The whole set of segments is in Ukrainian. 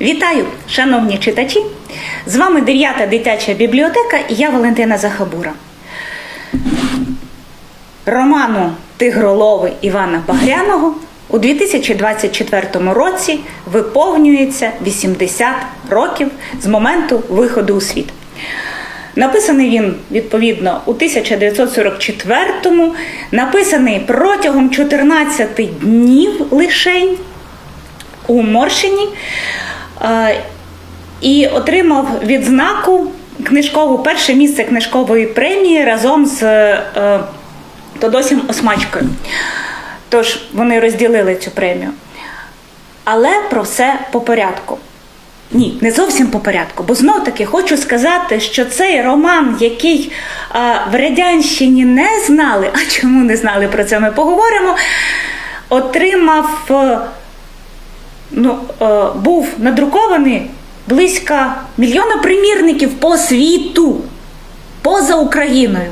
Вітаю, шановні читачі! З вами 9 дитяча бібліотека і я Валентина Захабура. Роману Тигролови Івана Багряного у 2024 році виповнюється 80 років з моменту виходу у світ. Написаний він відповідно у 1944-му, написаний протягом 14 днів лишень у Моршині е, і отримав відзнаку книжкову перше місце книжкової премії разом з е, Тодосім Осмачкою. Тож вони розділили цю премію. Але про все по порядку. Ні, не зовсім по порядку, бо знов таки хочу сказати, що цей роман, який а, в Радянщині не знали, а чому не знали про це, ми поговоримо, отримав, е, ну, е, був надрукований близько мільйона примірників по світу, поза Україною.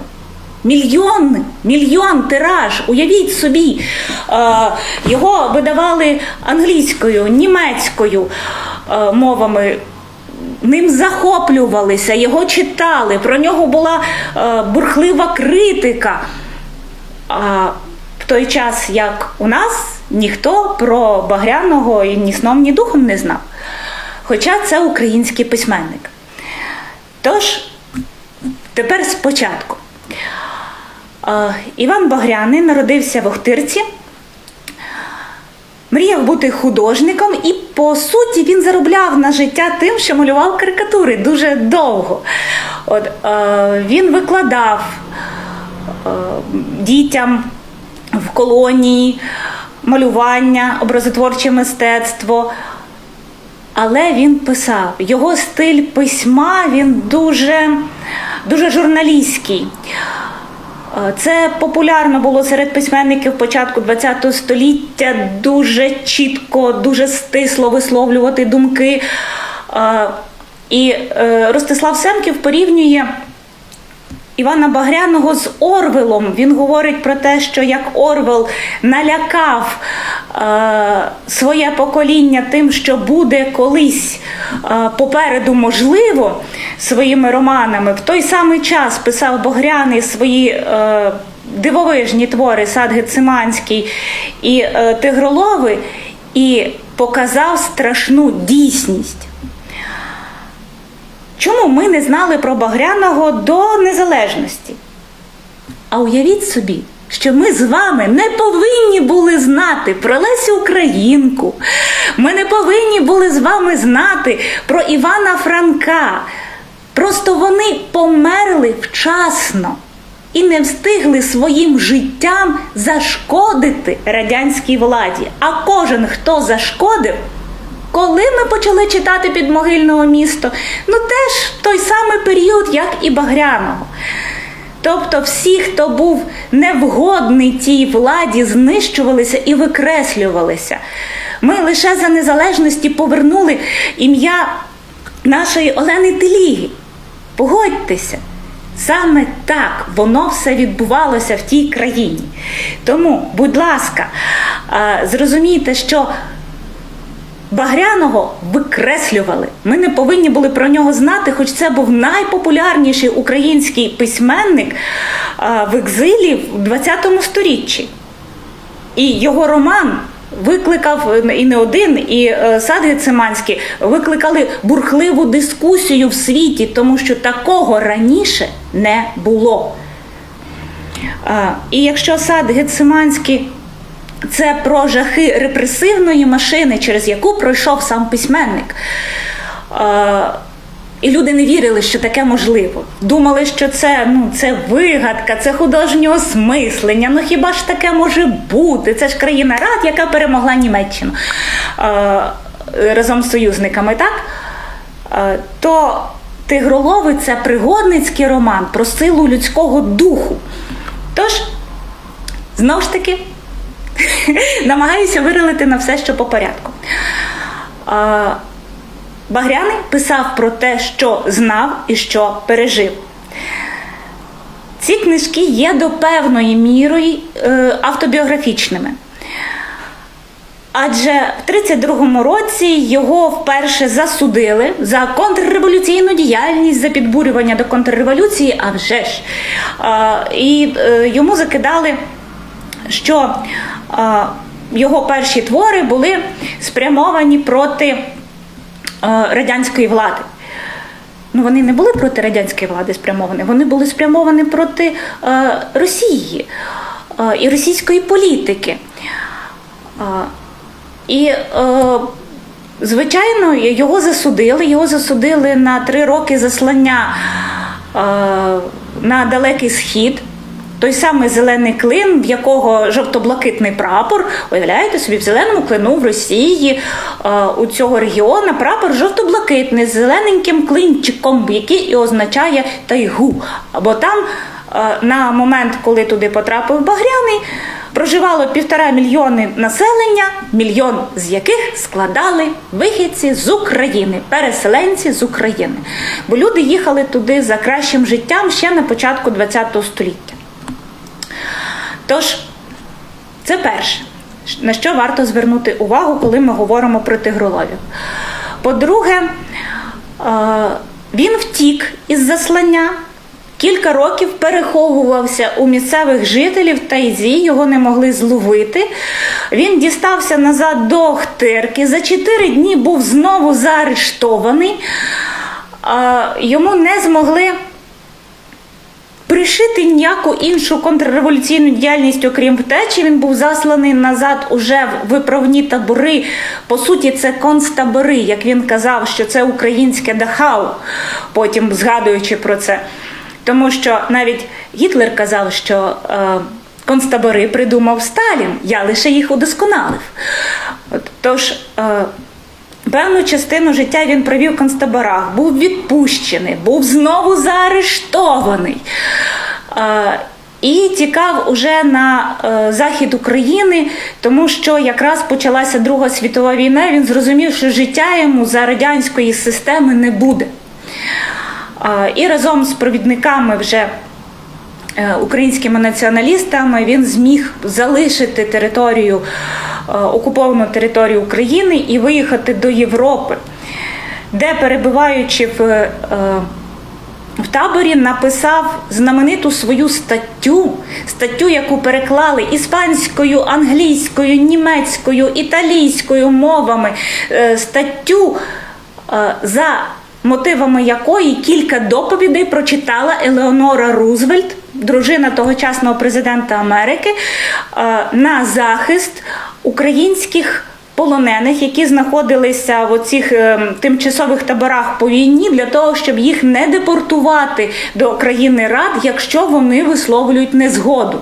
Мільйон, мільйон тираж, уявіть собі, Е, його видавали англійською, німецькою е, мовами. Ним захоплювалися, його читали, про нього була е, бурхлива критика. А в той час, як у нас, ніхто про Багряного ні сном, ні духом не знав. Хоча це український письменник. Тож, тепер спочатку. Е, Іван Багряний народився в Охтирці, мріяв бути художником, і по суті він заробляв на життя тим, що малював карикатури дуже довго. От, е, Він викладав е, дітям в колонії малювання, образотворче мистецтво. Але він писав, його стиль письма він дуже, дуже журналістський. Це популярно було серед письменників початку ХХ століття дуже чітко, дуже стисло висловлювати думки. І е, Ростислав Семків порівнює Івана Багряного з Орвелом. Він говорить про те, що як Орвел налякав е, своє покоління тим, що буде колись е, попереду можливо своїми романами, в той самий час писав Багряний свої. Е, Дивовижні твори Сад Гециманський і е, Тигролови і показав страшну дійсність. Чому ми не знали про Багряного до незалежності? А уявіть собі, що ми з вами не повинні були знати про Лесю Українку. Ми не повинні були з вами знати про Івана Франка. Просто вони померли вчасно і не встигли своїм життям зашкодити радянській владі. А кожен, хто зашкодив, коли ми почали читати підмогильного місто, ну теж той самий період, як і Багряного. Тобто всі, хто був невгодний тій владі, знищувалися і викреслювалися. Ми лише за незалежності повернули ім'я нашої Олени Теліги. Погодьтеся, саме так воно все відбувалося в тій країні. Тому, будь ласка, зрозумійте, що Багряного викреслювали. Ми не повинні були про нього знати, хоч це був найпопулярніший український письменник в екзилі в ХХ сторіччі. І його роман викликав і не один, і е, сад Гециманський викликали бурхливу дискусію в світі, тому що такого раніше не було. І якщо сад Гециманський це про жахи репресивної машини, через яку пройшов сам письменник. І люди не вірили, що таке можливо. Думали, що це ну, це вигадка, це художнє осмислення. Ну хіба ж таке може бути? Це ж країна рад, яка перемогла Німеччину е, разом з союзниками, так? Е, То Тигролови це пригодницький роман про силу людського духу. Тож, знову ж таки, намагаюся вирилити на все, що по порядку. Багряний писав про те, що знав і що пережив. Ці книжки є до певної міри е, автобіографічними. Адже в 32-му році його вперше засудили за контрреволюційну діяльність, за підбурювання до контрреволюції, а вже ж. І е, йому закидали, що його перші твори були спрямовані проти радянської влади. Ну, вони не були проти радянської влади спрямовані, вони були спрямовані проти е, Росії е, і російської політики. Е, і, е, звичайно, його засудили. Його засудили на три роки заслання е, на далекий схід. Той самий зелений клин, в якого жовто-блакитний прапор, уявляєте собі, в зеленому клину в Росії е, у цього регіону прапор жовто-блакитний з зелененьким клинчиком, який і означає тайгу. Або там е, на момент, коли туди потрапив Багряний, проживало півтора мільйони населення, мільйон з яких складали вихідці з України, переселенці з України. Бо люди їхали туди за кращим життям ще на початку ХХ століття. Тож, це перше, на що варто звернути увагу, коли ми говоримо про тигроловів. По-друге, е, він втік із заслання. Кілька років переховувався у місцевих жителів Тайзі, його не могли зловити. Він дістався назад до Охтирки. За чотири дні був знову заарештований. Е, Йому не змогли пришити ніяку іншу контрреволюційну діяльність, окрім втечі. Він був засланий назад уже в виправні табори. По суті, це концтабори, як він казав, що це українське Дахау, потім згадуючи про це. Тому що навіть Гітлер казав, що е, концтабори придумав Сталін, я лише їх удосконалив. От, тож, е, Певну частину життя він провів в концтаборах, був відпущений, був знову заарештований. Е, І тікав уже на е, захід України, тому що якраз почалася Друга світова війна. Він зрозумів, що життя йому за радянської системи не буде. Е, І разом з провідниками вже е, українськими націоналістами він зміг залишити територію, окуповану територію України і виїхати до Європи, де перебуваючи в. е, в таборі написав знамениту свою статтю, статтю, яку переклали іспанською, англійською, німецькою, італійською мовами, е, статтю, е, за мотивами якої кілька доповідей прочитала Елеонора Рузвельт, дружина тогочасного президента Америки, е, на захист українських полонених, які знаходилися в оцих е, тимчасових таборах по війні, для того, щоб їх не депортувати до країни рад, якщо вони висловлюють незгоду.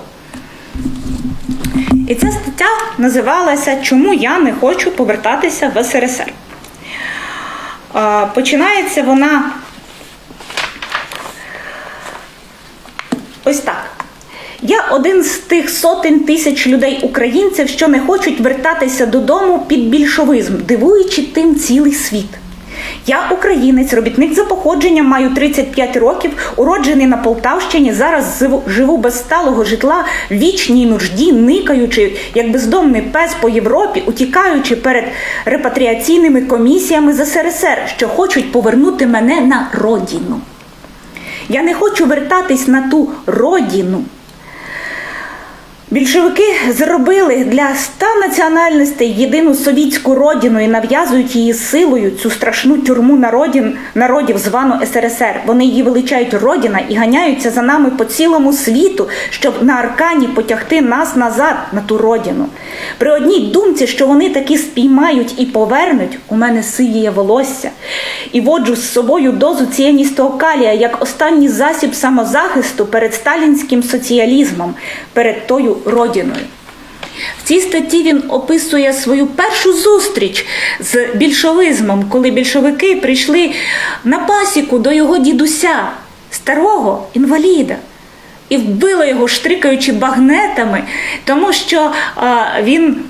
І ця стаття називалася Чому я не хочу повертатися в СРСР. Е, Починається вона ось так. Я один з тих сотень тисяч людей українців, що не хочуть вертатися додому під більшовизм, дивуючи тим цілий світ. Я українець, робітник за походженням, маю 35 років, уроджений на Полтавщині. Зараз живу без сталого житла, в вічній нужді, никаючи, як бездомний пес по Європі, утікаючи перед репатріаційними комісіями з СРСР, що хочуть повернути мене на родину. Я не хочу вертатись на ту родину. Більшовики зробили для ста національностей єдину совітську родину і нав'язують її силою цю страшну тюрму народін, народів, звану СРСР. Вони її величають родина і ганяються за нами по цілому світу, щоб на аркані потягти нас назад на ту родину. При одній думці, що вони таки спіймають і повернуть, у мене сивіє волосся, і воджу з собою дозу цієністого калія як останній засіб самозахисту перед сталінським соціалізмом, перед тою родиною. В цій статті він описує свою першу зустріч з більшовизмом, коли більшовики прийшли на пасіку до його дідуся, старого інваліда, і вбили його, штрикаючи багнетами, тому що а, він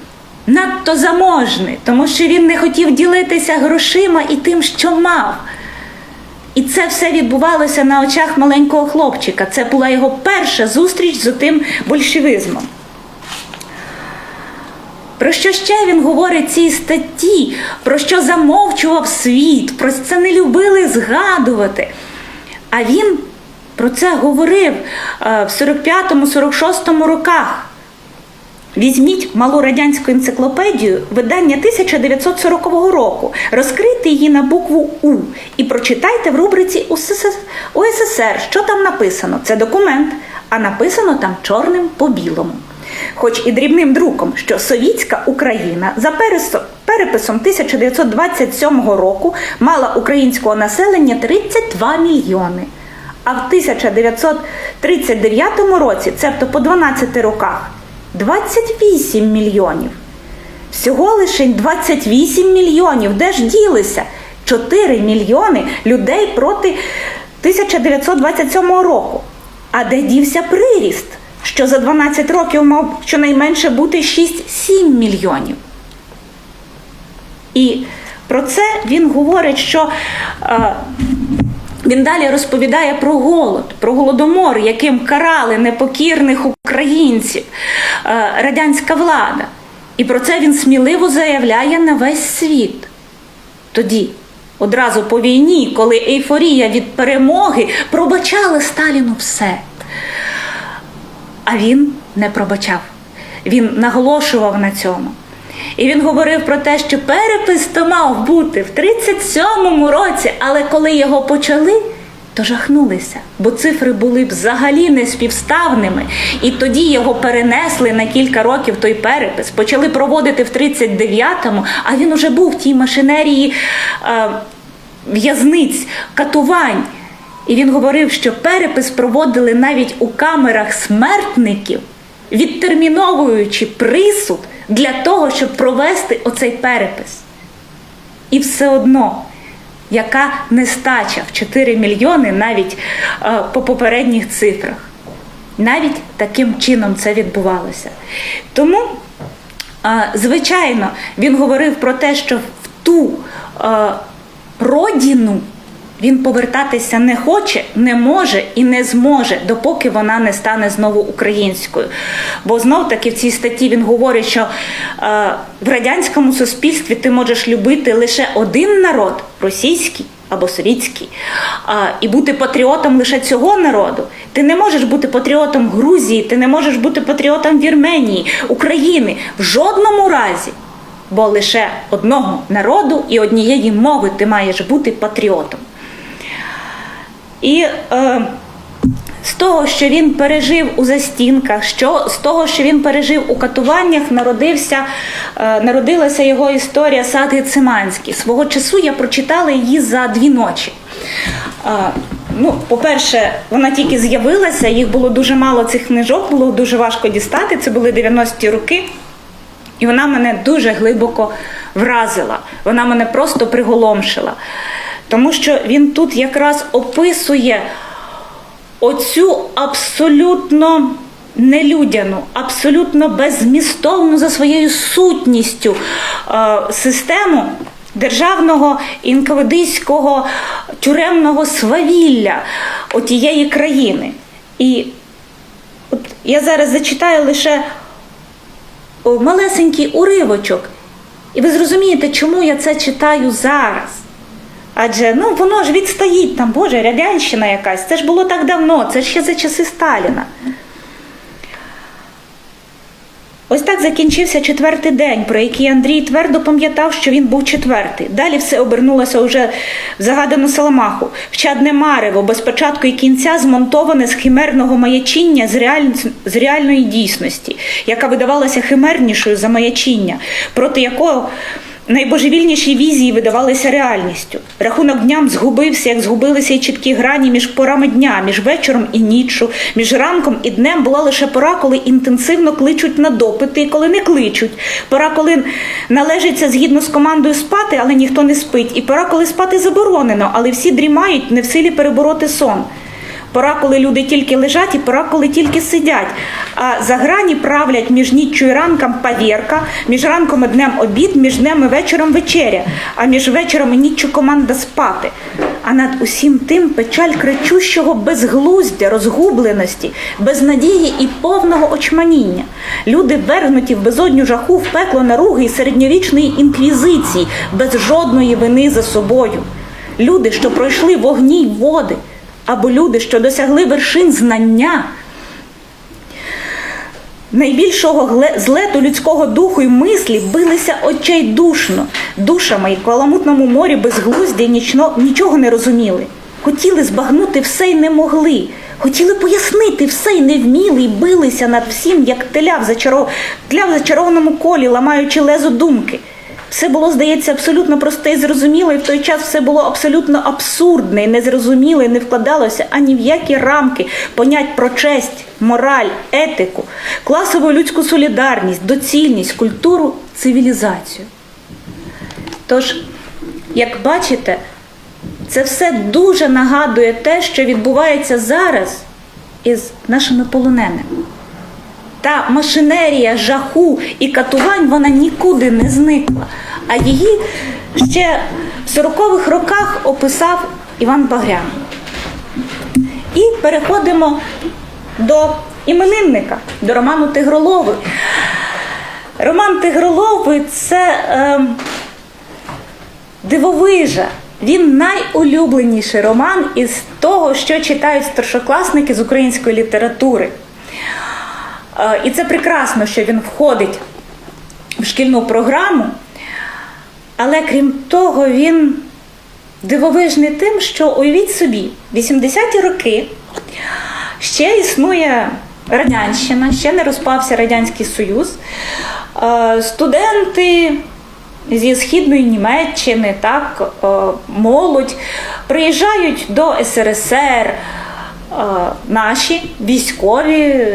надто заможний, тому що він не хотів ділитися грошима і тим, що мав. І це все відбувалося на очах маленького хлопчика. Це була його перша зустріч з тим большевизмом. Про що ще він говорить цій статті, про що замовчував світ, про це не любили згадувати. А він про це говорив е, в 45-46 роках. Візьміть малу радянську енциклопедію видання 1940 року, розкрийте її на букву У і прочитайте в рубриці УССР, що там написано. Це документ, а написано там чорним по білому. Хоч і дрібним друком, що совітська Україна за переписом 1927 року мала українського населення 32 мільйони. А в 1939 році, цебто по 12 роках, 28 мільйонів. Всього лише 28 мільйонів. Де ж ділися? 4 мільйони людей проти 1927 року. А де дівся приріст, що за 12 років мав щонайменше бути 6-7 мільйонів. І про це він говорить, що е, він далі розповідає про голод, про голодомор, яким карали непокірних українців е, радянська влада. І про це він сміливо заявляє на весь світ. Тоді, одразу по війні, коли ейфорія від перемоги пробачали Сталіну все. А він не пробачав. Він наголошував на цьому. І він говорив про те, що перепис то мав бути в 37-му році, але коли його почали, то жахнулися, бо цифри були б взагалі неспівставними. І тоді його перенесли на кілька років той перепис, почали проводити в 39-му, а він уже був в тій машинерії е, в'язниць, катувань. І він говорив, що перепис проводили навіть у камерах смертників, відтерміновуючи присуд для того, щоб провести оцей перепис. І все одно, яка нестача в 4 мільйони навіть е, по попередніх цифрах. Навіть таким чином це відбувалося. Тому, е, звичайно, він говорив про те, що в ту е, родину він повертатися не хоче, не може і не зможе, допоки вона не стане знову українською. Бо знов таки в цій статті він говорить, що е, в радянському суспільстві ти можеш любити лише один народ російський або совітський, і бути патріотом лише цього народу. Ти не можеш бути патріотом Грузії, ти не можеш бути патріотом Вірменії, України в жодному разі. Бо лише одного народу і однієї мови ти маєш бути патріотом. І е, з того, що він пережив у застінках, що з того, що він пережив у катуваннях, народився, е, народилася його історія Сад Гециманський. Свого часу я прочитала її за дві ночі. Е, ну, по-перше, вона тільки з'явилася, їх було дуже мало цих книжок, було дуже важко дістати. Це були 90-ті роки. І вона мене дуже глибоко вразила. Вона мене просто приголомшила. Тому що він тут якраз описує оцю абсолютно нелюдяну, абсолютно беззмістовну за своєю сутністю е, систему державного інкавидистського тюремного свавілля отієї країни. І от я зараз зачитаю лише малесенький уривочок. І ви зрозумієте, чому я це читаю зараз. Адже ну воно ж відстоїть там, Боже, радянщина якась. Це ж було так давно, це ж ще за часи Сталіна. Ось так закінчився четвертий день, про який Андрій твердо пам'ятав, що він був четвертий. Далі все обернулося уже в загадану Саламаху, в чадне марево, без початку і кінця змонтоване з химерного маячіння з, реаль... з реальної дійсності, яка видавалася химернішою за маячіння, проти якого найбожевільніші візії видавалися реальністю. Рахунок дням згубився, як згубилися й чіткі грані між порами дня, між вечором і ніччю, між ранком і днем була лише пора, коли інтенсивно кличуть на допити, і коли не кличуть. Пора, коли належиться згідно з командою спати, але ніхто не спить. І пора, коли спати заборонено, але всі дрімають, не в силі перебороти сон. Пора, коли люди тільки лежать, і пора, коли тільки сидять. А за грані правлять між ніччю і ранком павірка, між ранком і днем обід, між днем і вечором вечеря, а між вечором і ніччю команда спати. А над усім тим печаль кричущого безглуздя, розгубленості, безнадії і повного очманіння. Люди вергнуті в безодню жаху в пекло наруги і середньовічної інквізиції, без жодної вини за собою. Люди, що пройшли вогні й води, або люди, що досягли вершин знання. Найбільшого злету людського духу і мислі билися очайдушно, душами і в каламутному морі безглуздя й нічно, нічого не розуміли. Хотіли збагнути все й не могли. Хотіли пояснити все й не вміли, і билися над всім, як теля в, зачаров... тля в зачарованому колі, ламаючи лезо думки. Все було, здається, абсолютно просте і зрозуміле, і в той час все було абсолютно абсурдне і незрозуміле, і не вкладалося ані в які рамки понять про честь, мораль, етику, класову людську солідарність, доцільність, культуру, цивілізацію. Тож, як бачите, це все дуже нагадує те, що відбувається зараз із нашими полоненими. Та машинерія жаху і катувань вона нікуди не зникла. А її ще в 40-х роках описав Іван Багрян. І переходимо до іменинника, до Роману Тигролови. Роман Тигролови це е, дивовижа. Він найулюбленіший роман із того, що читають старшокласники з української літератури. Е, І це прекрасно, що він входить в шкільну програму. Але крім того, він дивовижний тим, що уявіть собі, 80-ті роки ще існує Радянщина, ще не розпався Радянський Союз. Е, Студенти зі східної Німеччини, так, е, молодь приїжджають до СРСР, наші військові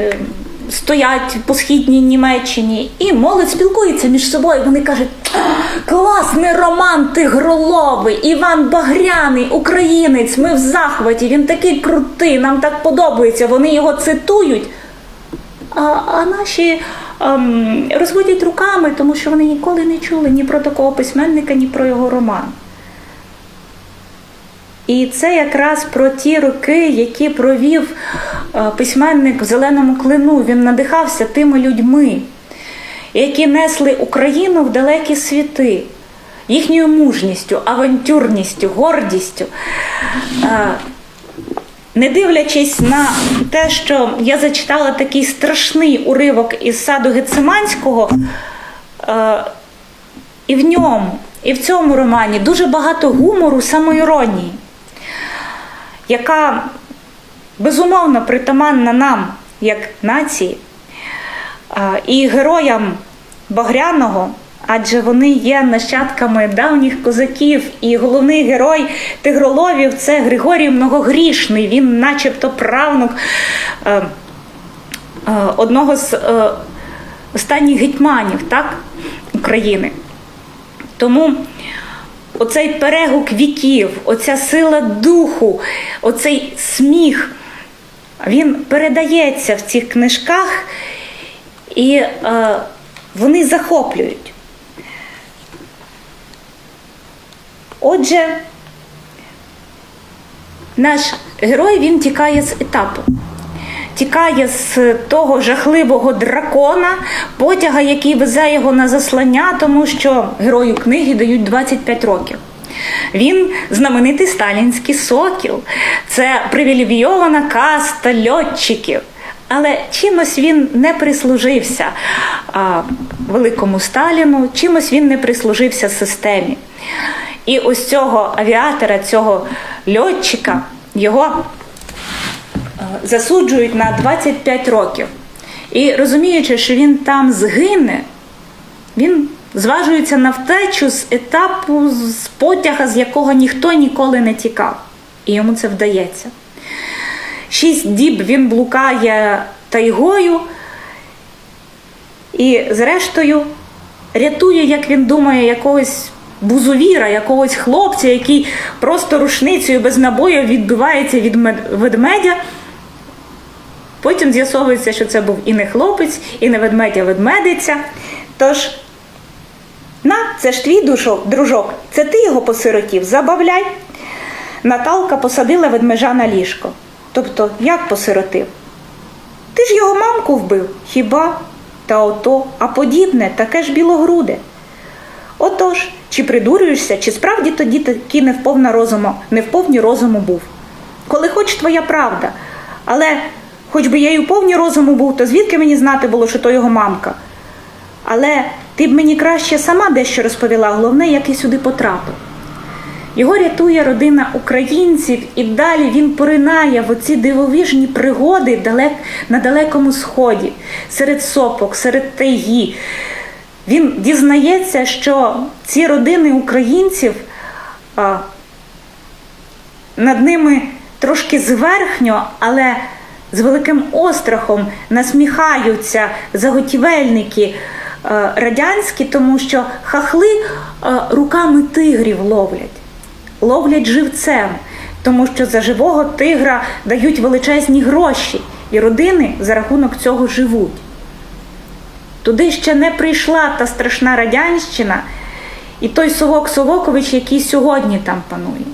стоять по східній Німеччині, і молодь спілкується між собою. Вони кажуть: класний роман Тигроловий, Іван Багряний, українець, ми в захваті, він такий крутий, нам так подобається. Вони його цитують. А, а наші ем, розводять руками, тому що вони ніколи не чули ні про такого письменника, ні про його роман. І це якраз про ті роки, які провів письменник в зеленому клину. Він надихався тими людьми, які несли Україну в далекі світи, їхньою мужністю, авантюрністю, гордістю. Не дивлячись на те, що я зачитала такий страшний уривок із саду Гециманського, і в ньому, і в цьому романі дуже багато гумору, самоіронії, яка безумовно притаманна нам як нації і героям Багряного, адже вони є нащадками давніх козаків, і головний герой Тигроловів це Григорій Многогрішний. Він, начебто, правнук е, е, одного з е, останніх гетьманів так, України. Тому оцей перегук віків, оця сила духу, оцей сміх, він передається в цих книжках, і е, вони захоплюють. Отже, наш герой він тікає з етапу. Тікає з того жахливого дракона, потяга, який везе його на заслання, тому що герою книги дають 25 років. Він знаменитий сталінський сокіл, це привілейована каста льотчиків. Але чимось він не прислужився а, великому Сталіну, чимось він не прислужився системі. І ось цього авіатора, цього льотчика, його засуджують на 25 років. І розуміючи, що він там згине, він зважується на втечу з етапу з потяга, з якого ніхто ніколи не тікав. І йому це вдається. Шість діб він блукає тайгою і, зрештою, рятує, як він думає, якогось бузовіра, якогось хлопця, який просто рушницею без набою відбивається від ведмедя. Потім з'ясовується, що це був і не хлопець, і не ведмедь, а ведмедиця. Тож, на, це ж твій душок, дружок, це ти його посиротів, забавляй. Наталка посадила ведмежа на ліжко. Тобто, як посиротив? Ти ж його мамку вбив, хіба? Та ото, а подібне таке ж білогруде. Отож, чи придурюєшся, чи справді тоді таки не вповна розуму, не розуму був? Коли хоч твоя правда, але хоч би я й у повні розуму був, то звідки мені знати було, що то його мамка? Але ти б мені краще сама дещо розповіла, головне, як я сюди потрапив. Його рятує родина українців, і далі він поринає в оці дивовижні пригоди далек, на далекому сході, серед сопок, серед тайги. Він дізнається, що ці родини українців а, над ними трошки зверхньо, але з великим острахом насміхаються заготівельники радянські, тому що хахли е, руками тигрів ловлять, ловлять живцем, тому що за живого тигра дають величезні гроші, і родини за рахунок цього живуть. Туди ще не прийшла та страшна радянщина і той Совок Совокович, який сьогодні там панує.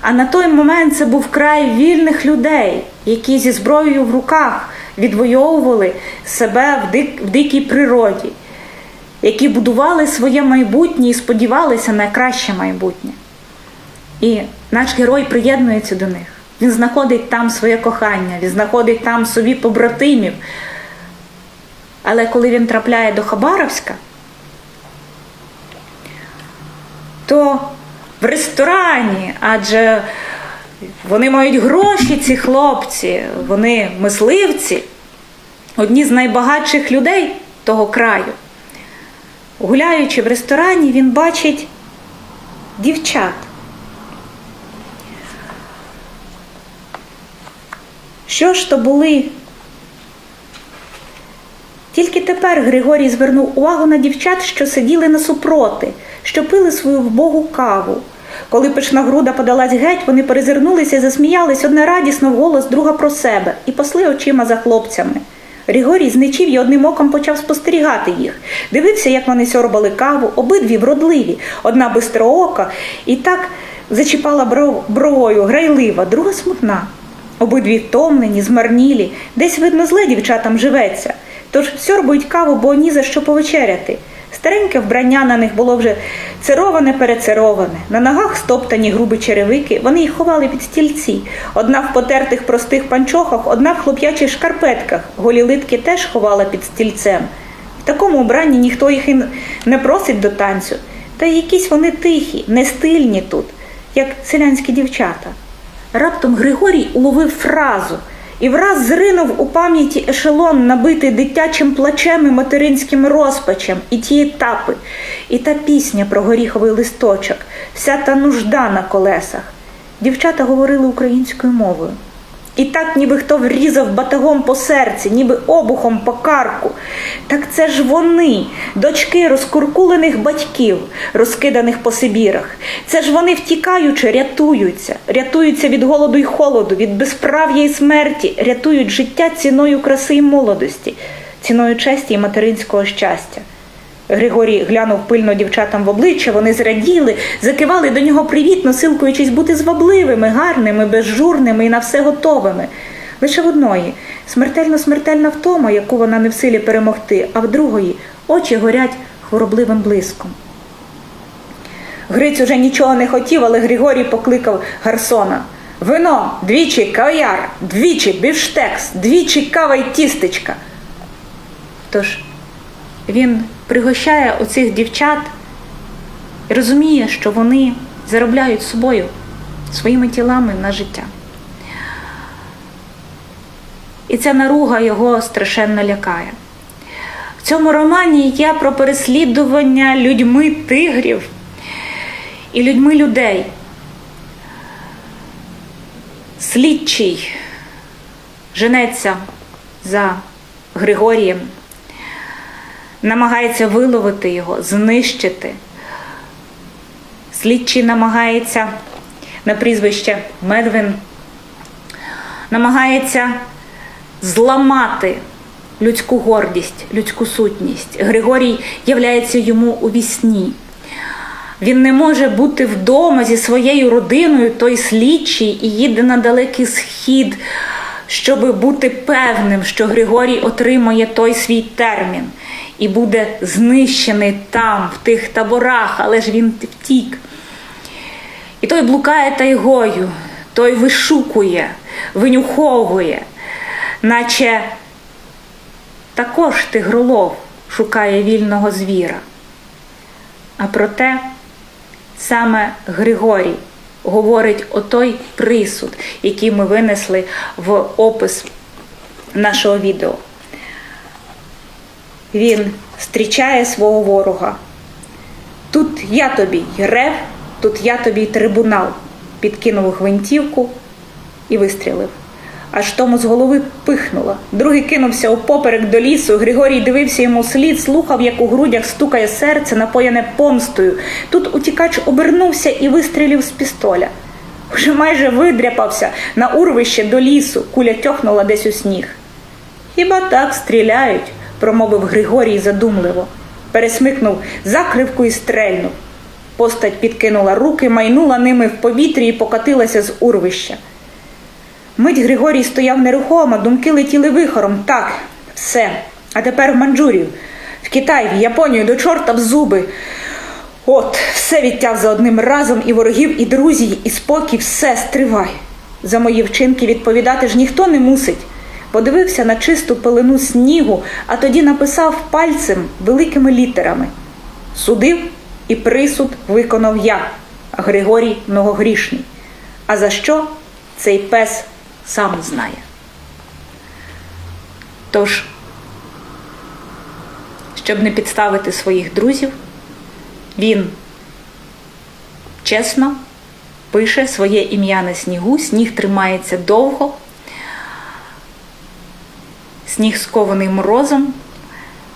А на той момент це був край вільних людей, які зі зброєю в руках відвоювали себе в, дик, в дикій природі, які будували своє майбутнє і сподівалися на краще майбутнє. І наш герой приєднується до них. Він знаходить там своє кохання, він знаходить там собі побратимів. Але коли він трапляє до Хабаровська, то в ресторані, адже вони мають гроші, ці хлопці, вони мисливці, одні з найбагатших людей того краю. Гуляючи в ресторані, він бачить дівчат. Що ж то були? Тільки тепер Григорій звернув увагу на дівчат, що сиділи насупроти, що пили свою вбогу каву. Коли пишна груда подалась геть, вони перезирнулися і засміялись одне радісно вголос друга про себе і пасли очима за хлопцями. Григорій зничів і одним оком почав спостерігати їх. Дивився, як вони сьорбали каву, обидві вродливі, одна бистроока, і так зачіпала бров- бровою, грайлива, друга смутна. Обидві втомлені, змарнілі, десь, видно, зле дівчатам живеться. Тож сьорбують каву, бо ні за що повечеряти. Стареньке вбрання на них було вже цероване перецероване. На ногах стоптані грубі черевики, вони їх ховали під стільці. Одна в потертих простих панчохах, одна в хлоп'ячих шкарпетках. Голі литки теж ховала під стільцем. В такому убранні ніхто їх і не просить до танцю. Та якісь вони тихі, нестильні тут, як селянські дівчата. Раптом Григорій уловив фразу і враз зринув у пам'яті ешелон, набитий дитячим плачем і материнським розпачем, і ті етапи, і та пісня про горіховий листочок, вся та нужда на колесах. Дівчата говорили українською мовою. І так, ніби хто врізав батагом по серці, ніби обухом по карку. Так це ж вони, дочки розкуркулених батьків, розкиданих по Сибірах. Це ж вони, втікаючи, рятуються, рятуються від голоду й холоду, від безправ'я і смерті, рятують життя ціною краси і молодості, ціною честі і материнського щастя. Григорій глянув пильно дівчатам в обличчя, вони зраділи, закивали до нього привітно, силкуючись бути звабливими, гарними, безжурними і на все готовими. Лише в одної смертельно смертельна втома, яку вона не в силі перемогти, а в другої очі горять хворобливим блиском. Гриць уже нічого не хотів, але Григорій покликав Гарсона. Вино, двічі кав'яр, двічі бівштекс, двічі кава й тістечка. Тож він пригощає оцих дівчат і розуміє, що вони заробляють собою, своїми тілами на життя. І ця наруга його страшенно лякає. В цьому романі є про переслідування людьми тигрів і людьми людей. Слідчий женеться за Григорієм намагається виловити його, знищити. Слідчий намагається на прізвище Медвин, намагається зламати людську гордість, людську сутність. Григорій являється йому у вісні. Він не може бути вдома зі своєю родиною, той слідчий, і їде на далекий схід, щоб бути певним, що Григорій отримає той свій термін і буде знищений там, в тих таборах, але ж він втік. І той блукає тайгою, той вишукує, винюховує, наче також тигролов шукає вільного звіра. А проте саме Григорій говорить о той присуд, який ми винесли в опис нашого відео. Він зустрічає свого ворога. Тут я тобі рев, тут я тобі трибунал, підкинув гвинтівку і вистрілив. Аж тому з голови пихнуло. Другий кинувся упоперек до лісу. Григорій дивився йому слід, слухав, як у грудях стукає серце, напоєне помстою. Тут утікач обернувся і вистрілив з пістоля. Уже майже видряпався на урвище до лісу, куля тьохнула десь у сніг. Хіба так стріляють? Промовив Григорій задумливо. Пересмикнув закривку і стрельнув. Постать підкинула руки, майнула ними в повітрі і покотилася з урвища. Мить Григорій стояв нерухомо, думки летіли вихором. Так, все. А тепер в Манджурію, в Китай, в Японію, до чорта в зуби. От, все відтяв за одним разом і ворогів, і друзів, і спокій, все стривай. За мої вчинки відповідати ж ніхто не мусить. Подивився на чисту пелену снігу, а тоді написав пальцем великими літерами. Судив і присуд виконав я, Григорій многогрішний. А за що цей пес сам знає. Тож, щоб не підставити своїх друзів, він чесно пише своє ім'я на снігу, сніг тримається довго, сніг скований морозом,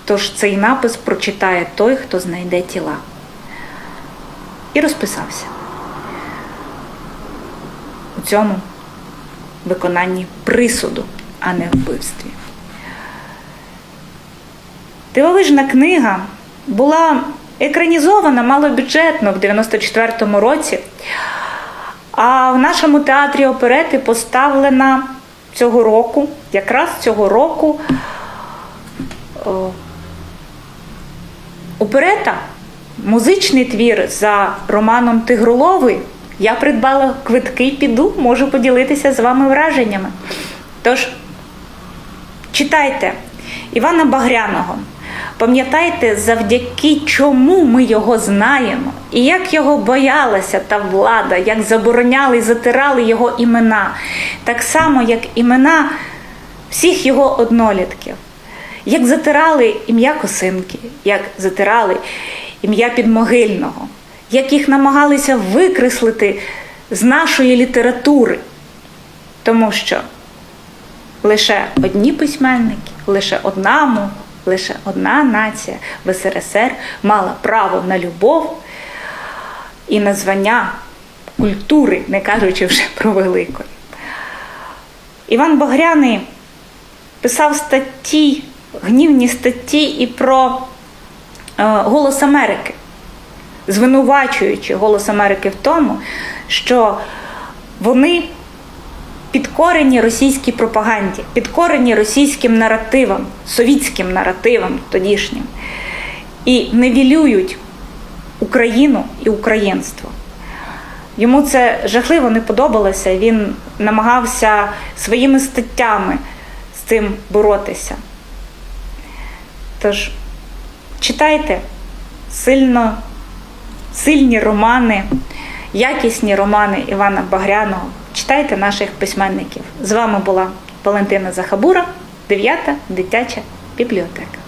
тож цей напис прочитає той, хто знайде тіла. І розписався у цьому виконанні присуду, а не вбивстві. Дивовижна книга була екранізована малобюджетно в 94-му році, а в нашому театрі оперети поставлена цього року, якраз цього року оперета, музичний твір за романом Тигроловий. Я придбала квитки, піду, можу поділитися з вами враженнями. Тож, читайте Івана Багряного. Пам'ятайте, завдяки чому ми його знаємо, і як його боялася та влада, як забороняли і затирали його імена, так само, як імена всіх його однолітків, як затирали ім'я Косинки, як затирали ім'я Підмогильного. Як їх намагалися викреслити з нашої літератури. Тому що лише одні письменники, лише одна мова, лише одна нація в СРСР мала право на любов і на звання культури, не кажучи вже про великої. Іван Багряний писав статті, гнівні статті і про е, Голос Америки звинувачуючи Голос Америки в тому, що вони підкорені російській пропаганді, підкорені російським наративам, совітським наративам тодішнім, і невілюють Україну і українство. Йому це жахливо не подобалося, він намагався своїми статтями з цим боротися. Тож, читайте сильно сильні романи, якісні романи Івана Багряного. Читайте наших письменників. З вами була Валентина Захабура, 9 дитяча бібліотека.